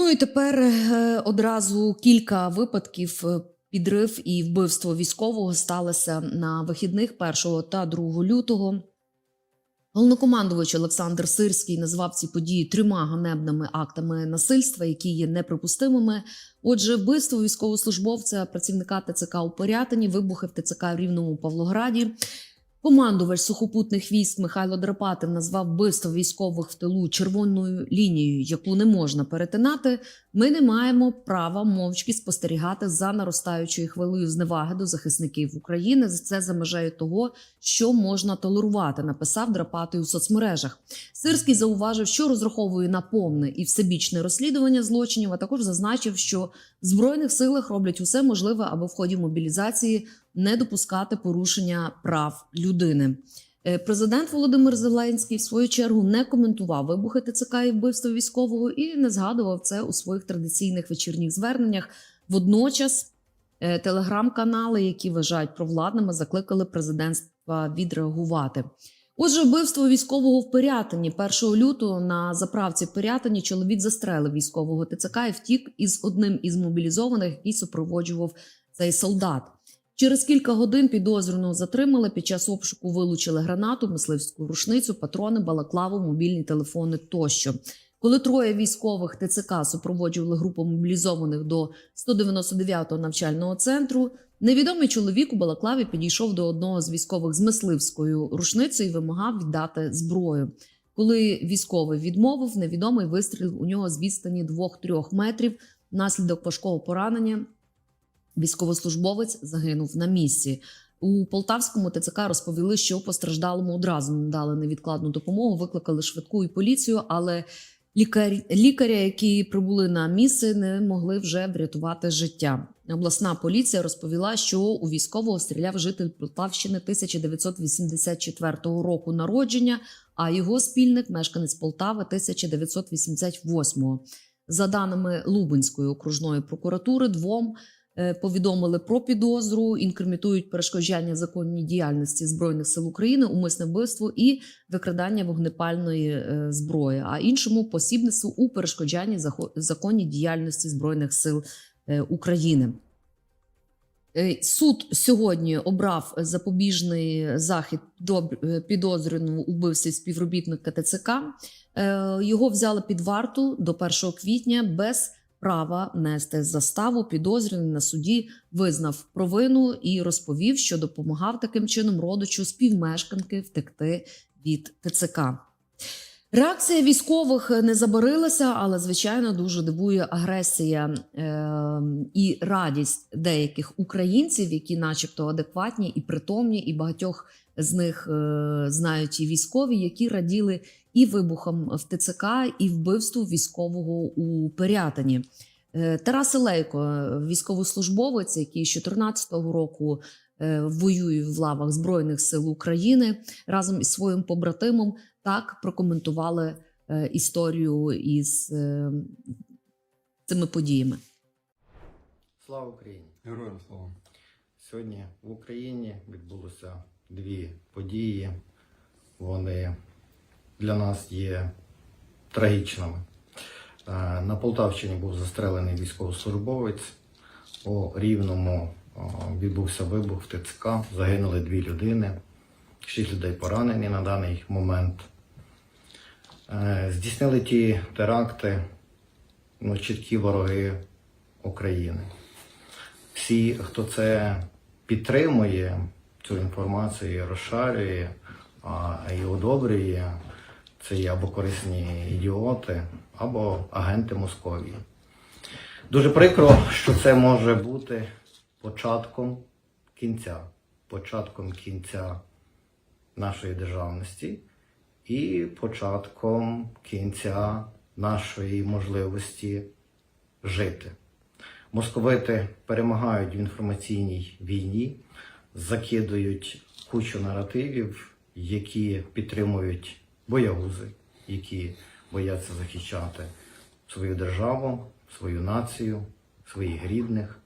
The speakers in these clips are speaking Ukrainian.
Ну і тепер е, одразу кілька випадків. е, Підрив і вбивство військового сталося на вихідних 1 та 2 лютого. Головнокомандувач Олександр Сирський назвав ці події трьома ганебними актами насильства, які є неприпустимими. Отже, вбивство військовослужбовця, працівника ТЦК у Порятині, вибухи в ТЦК в Рівному Павлограді. Командувач сухопутних військ Михайло Драпатин назвав вбивство військових в тилу червоною лінією, яку не можна перетинати. Ми не маємо права мовчки спостерігати за наростаючою хвилею зневаги до захисників України. Це за межею того, що можна толерувати. Написав Драпатий у соцмережах. Сирський зауважив, що розраховує на повне і всебічне розслідування злочинів. А також зазначив, що в збройних силах роблять усе можливе, аби в ході мобілізації не допускати порушення прав людини. Е, Президент Володимир Зеленський в свою чергу не коментував вибухи ТЦК і вбивство військового і не згадував це у своїх традиційних вечірніх зверненнях. Водночас е, телеграм-канали, які вважають провладними, закликали президентства відреагувати. Отже, вбивство військового в Пирятині 1 лютого на заправці в Пирятині чоловік застрелив військового ТЦК і втік із одним із мобілізованих, який супроводжував цей солдат. Через кілька годин підозрюваного затримали. Під час обшуку вилучили гранату, мисливську рушницю, патрони, балаклаву, мобільні телефони тощо. Коли троє військових ТЦК супроводжували групу мобілізованих до 199-го навчального центру, невідомий чоловік у балаклаві підійшов до одного з військових з мисливською рушницею і вимагав віддати зброю. Коли військовий відмовив, невідомий вистрілив у нього з відстані 2-3 метрів. Внаслідок важкого поранення військовослужбовець загинув на місці. У Полтавському ТЦК розповіли, що постраждалому одразу надали невідкладну допомогу, викликали швидку і поліцію, але лікар... лікаря, які прибули на місце, не могли вже врятувати життя. Обласна поліція розповіла, що у військового стріляв житель Полтавщини 1984 року народження, а його спільник мешканець Полтави 1988. За даними Лубенської окружної прокуратури, двом повідомили про підозру, інкримітують перешкоджання законній діяльності збройних сил України, умисне вбивство і викрадання вогнепальної е, зброї, а іншому посібництву у перешкоджанні законній діяльності збройних сил е, України. Е, Суд сьогодні обрав запобіжний захід до е, підозрюваному у співробітника ТЦК. Е, Його взяли під варту до 1 квітня без права нести заставу. Підозрюваний на суді визнав провину і розповів, що допомагав таким чином родичу співмешканки втекти від ТЦК. Реакція військових не забарилася, але звичайно дуже дивує агресія е, і радість деяких українців, які, начебто, адекватні і притомні, і багатьох з них е, знають і військові, які раділи і вибухам в ТЦК, і вбивству військового у Пирятині. Е, Тарас Илейко, військовослужбовець, який з 2014 року е, воює в лавах Збройних сил України разом із своїм побратимом, так прокоментували е, історію із цими подіями. Слава Україні! Героям слава. Сьогодні в Україні відбулося дві події. Вони для нас є трагічними. Е, На Полтавщині був застрелений військовослужбовець. У Рівному е, відбувся вибух в ТЦК. Загинули дві людини, шість людей поранені на даний момент. Е, Здійснили ті теракти ну, чіткі вороги України всі, хто це підтримує, цю інформацію розшарює і одобрює, це є або корисні ідіоти, або агенти Московії. Дуже прикро, що це може бути початком кінця, початком кінця нашої державності і початком кінця нашої можливості жити. Московити перемагають в інформаційній війні, закидують кучу наративів, які підтримують боягузи, які бояться захищати свою державу, свою націю, своїх рідних,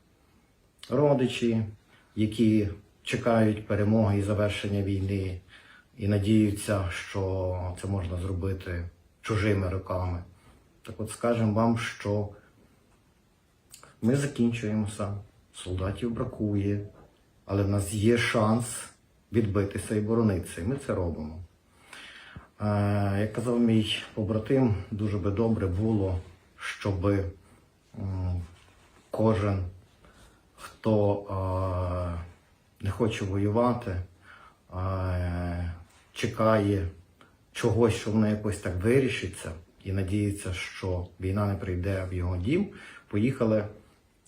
родичі, які чекають перемоги і завершення війни і надіються, що це можна зробити чужими руками. Так от скажемо вам, що ми закінчуємося, солдатів бракує, але в нас є шанс відбитися і боронитися, і ми це робимо. Е, Як казав мій побратим, дуже би добре було, щоб кожен, хто е, не хоче воювати, е, чекає чогось, що воно якось так вирішиться, і надіється, що війна не прийде в його дім, поїхали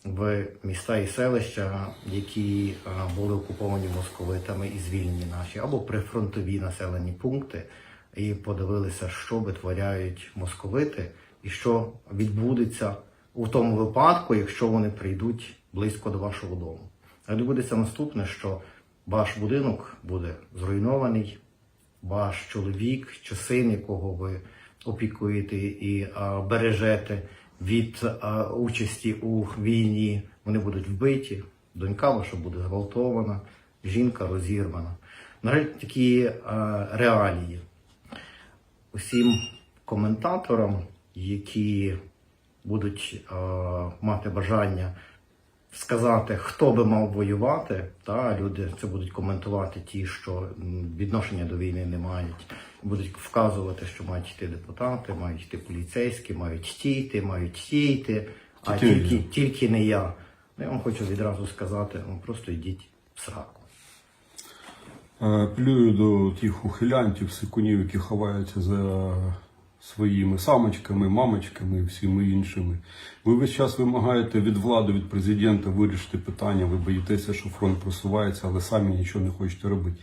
в міста і селища, які були окуповані московитами і звільнені наші, або прифронтові населені пункти, і подивилися, що витворяють московити, і що відбудеться у тому випадку, якщо вони прийдуть близько до вашого дому. Відбудеться наступне, що ваш будинок буде зруйнований, ваш чоловік чи син, якого ви опікуєте і а, бережете від а, участі у війні, вони будуть вбиті, донька ваша буде зґвалтована, жінка розірвана. На жаль, такі а, реалії. Усім коментаторам, які будуть а, мати бажання сказати, хто би мав воювати. Та люди це будуть коментувати ті, що відношення до війни не мають. Будуть вказувати, що мають йти депутати, мають йти поліцейські, мають ті йти, мають ті йти, а Тільки тільки, тільки не я. Ну, я вам хочу відразу сказати, ну просто йдіть в сраку. Е, Плюю до тих ухилянтів, сикунів, які ховаються за своїми самочками, мамочками і всіми іншими. Ви весь час вимагаєте від влади, від президента вирішити питання. Ви боїтеся, що фронт просувається, але самі нічого не хочете робити.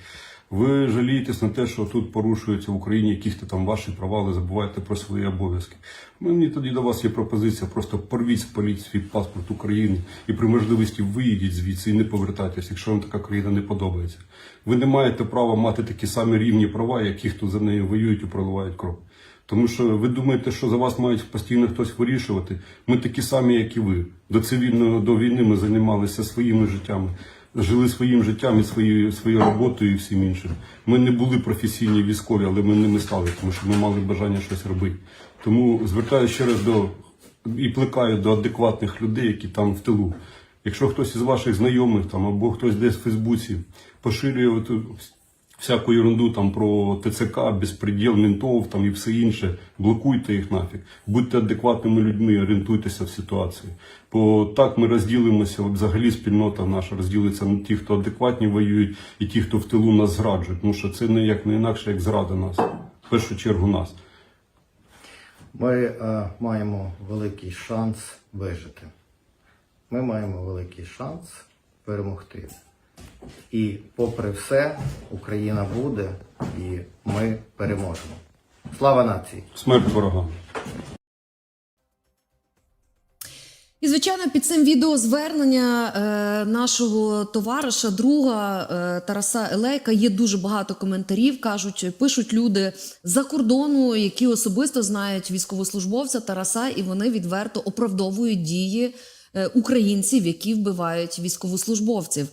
Ви жалієтесь на те, що тут порушуються в Україні якісь там ваші права, але забуваєте про свої обов'язки. Мені тоді до вас є пропозиція: просто порвіть з поліції паспорт України і при можливості виїдіть звідси і не повертайтеся, якщо вам така країна не подобається. Ви не маєте права мати такі самі рівні права, як ті, хто за нею воюють і проливають кров. Тому що ви думаєте, що за вас мають постійно хтось вирішувати. Ми такі самі, як і ви. До цивільного до війни ми займалися своїми життями, жили своїм життям і своєю своєю роботою і всім іншим. Ми не були професійні військові, але ми ними стали, тому що ми мали бажання щось робити. Тому звертаюся ще раз до і плекаю до адекватних людей, які там в тилу. Якщо хтось із ваших знайомих там або хтось десь в Фейсбуці поширює оту всяку ерунду там про ТЦК, безпреділ, ментов там і все інше, блокуйте їх нафіг. Будьте адекватними людьми, орієнтуйтеся в ситуації. Бо так ми розділимося, взагалі спільнота наша розділиться на ті, хто адекватні воюють, і ті, хто в тилу нас зраджують. Тому що це не як не інакше, як зрада нас. В першу чергу нас. Ми е, маємо великий шанс вижити. Ми маємо великий шанс перемогти. І попри все, Україна буде, і ми переможемо. Слава нації! Смерть ворогам. І звичайно, під цим відео звернення е, нашого товариша, друга е, Тараса Елейка є дуже багато коментарів. кажуть, пишуть люди за кордону, які особисто знають військовослужбовця Тараса, і вони відверто оправдовують дії е, українців, які вбивають військовослужбовців.